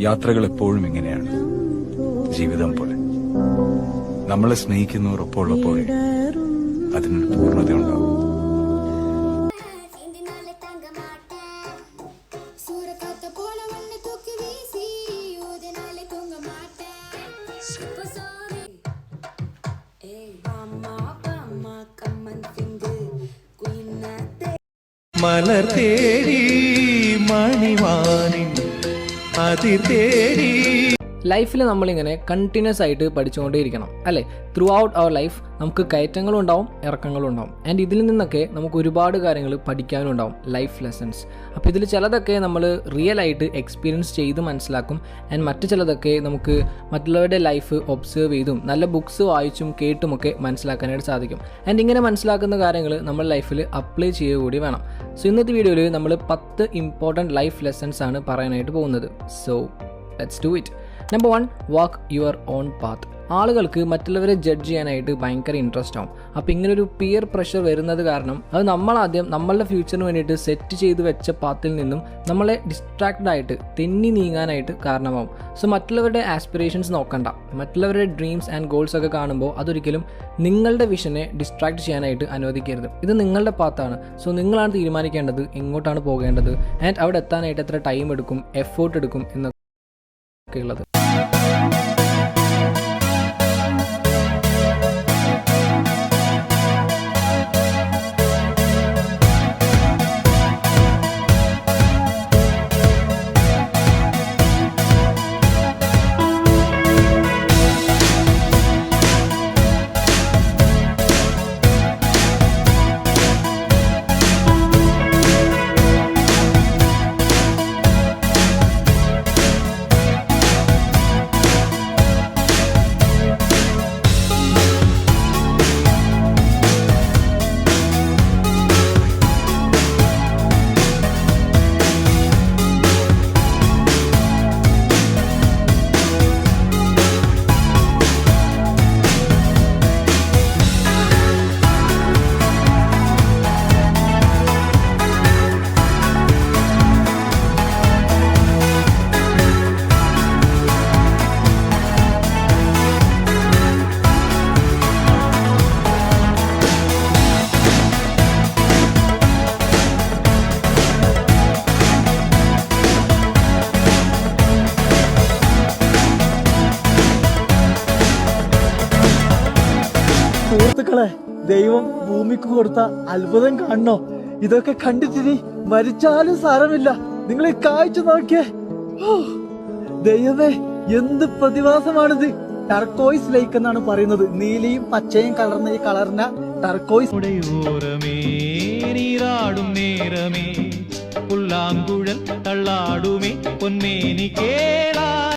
യാത്രകൾ എപ്പോഴും ഇങ്ങനെയാണ്. ജീവിതം പോലെ. നമ്മളെ സ്നേഹിക്കുന്നവർ ഒപ്പമുള്ളപ്പോഴേ അതിനൊരു പൂർണതയുണ്ടാവും മലർ തേടി മണിവാനി അതിർ തേടി ലൈഫിൽ നമ്മളിങ്ങനെ കണ്ടിന്യൂസ് ആയിട്ട് പഠിച്ചുകൊണ്ടേയിരിക്കണം അല്ലേ? ത്രൂ ഔട്ട് അവർ ലൈഫ് നമുക്ക് കയറ്റങ്ങളും ഉണ്ടാവും ഇറക്കങ്ങളും ഉണ്ടാവും. ആൻഡ് ഇതിൽ നിന്നൊക്കെ നമുക്ക് ഒരുപാട് കാര്യങ്ങൾ പഠിക്കാനും ഉണ്ടാവും ലൈഫ് ലെസൺസ് അപ്പോൾ ഇതിൽ ചിലതൊക്കെ നമ്മൾ റിയൽ ആയിട്ട് എക്സ്പീരിയൻസ് ചെയ്ത് മനസ്സിലാക്കും ആൻഡ് മറ്റു ചിലതൊക്കെ നമുക്ക് മറ്റുള്ളവരുടെ ലൈഫ് ഒബ്സേർവ് ചെയ്തും നല്ല ബുക്സ് വായിച്ചും കേട്ടുമൊക്കെ മനസ്സിലാക്കാനായിട്ട് സാധിക്കും. ആൻഡ് ഇങ്ങനെ മനസ്സിലാക്കുന്ന കാര്യങ്ങൾ നമ്മൾ ലൈഫിൽ അപ്ലൈ ചെയ്യുക കൂടി വേണം. സോ ഇന്നത്തെ വീഡിയോയിൽ നമ്മൾ പത്ത് ഇമ്പോർട്ടന്റ് ലൈഫ് ലെസൺസ് ആണ് പറയാനായിട്ട് പോകുന്നത്. So let's do it number one walk your own path ആളുകൾക്ക് മറ്റുള്ളവരെ ജഡ്ജ് ചെയ്യാനായിട്ട് ഭയങ്കര ഇൻട്രസ്റ്റ് ആവും. അപ്പോൾ ഇങ്ങനെ ഒരു പിയർ പ്രഷർ വരുന്നത് കാരണം അത് നമ്മൾ ആദ്യം നമ്മളുടെ ഫ്യൂച്ചറിന് വേണ്ടിയിട്ട് സെറ്റ് ചെയ്ത് വെച്ച പാത്തിൽ നിന്നും നമ്മളെ ഡിസ്ട്രാക്റ്റഡ് ആയിട്ട് തെന്നി നീങ്ങാനായിട്ട് കാരണമാവും. സോ മറ്റുള്ളവരുടെ ആസ്പിറേഷൻസ് നോക്കണ്ട. മറ്റുള്ളവരുടെ ഡ്രീംസ് ആൻഡ് ഗോൾസ് ഒക്കെ കാണുമ്പോൾ അതൊരിക്കലും നിങ്ങളുടെ വിഷനെ ഡിസ്ട്രാക്ട് ചെയ്യാനായിട്ട് അനുവദിക്കരുത്. ഇത് നിങ്ങളുടെ പാത്താണ് സോ നിങ്ങളാണ് തീരുമാനിക്കേണ്ടത് എങ്ങോട്ടാണ് പോകേണ്ടത്. ആൻഡ് അവിടെ എത്താനായിട്ട് എത്ര ടൈം എടുക്കും എഫേർട്ട് എടുക്കും എന്നൊക്കെ ഉള്ളത് Música സുഹൃത്തുക്കളെ ദൈവം ഭൂമിക്ക് കൊടുത്ത അത്ഭുതം കാണണോ? ഇതൊക്കെ കണ്ടിട്ടിനി മരിച്ചാലും സാരമില്ല. നിങ്ങൾ ഈ കാഴ്ച നോക്കിയേ. ദൈവമേ എന്ത് പ്രതിഭാസമാണിത്. ടർക്കോയിസ് ലൈക്ക് എന്നാണ് പറയുന്നത്. നീലയും പച്ചയും കലർന്ന ഈ കളറിന ടർക്കോയിസ് നീരാടും നേരമേ. പുല്ലാങ്കുഴൽ തള്ളാടുമേ. പൊന്മേനി കേളാ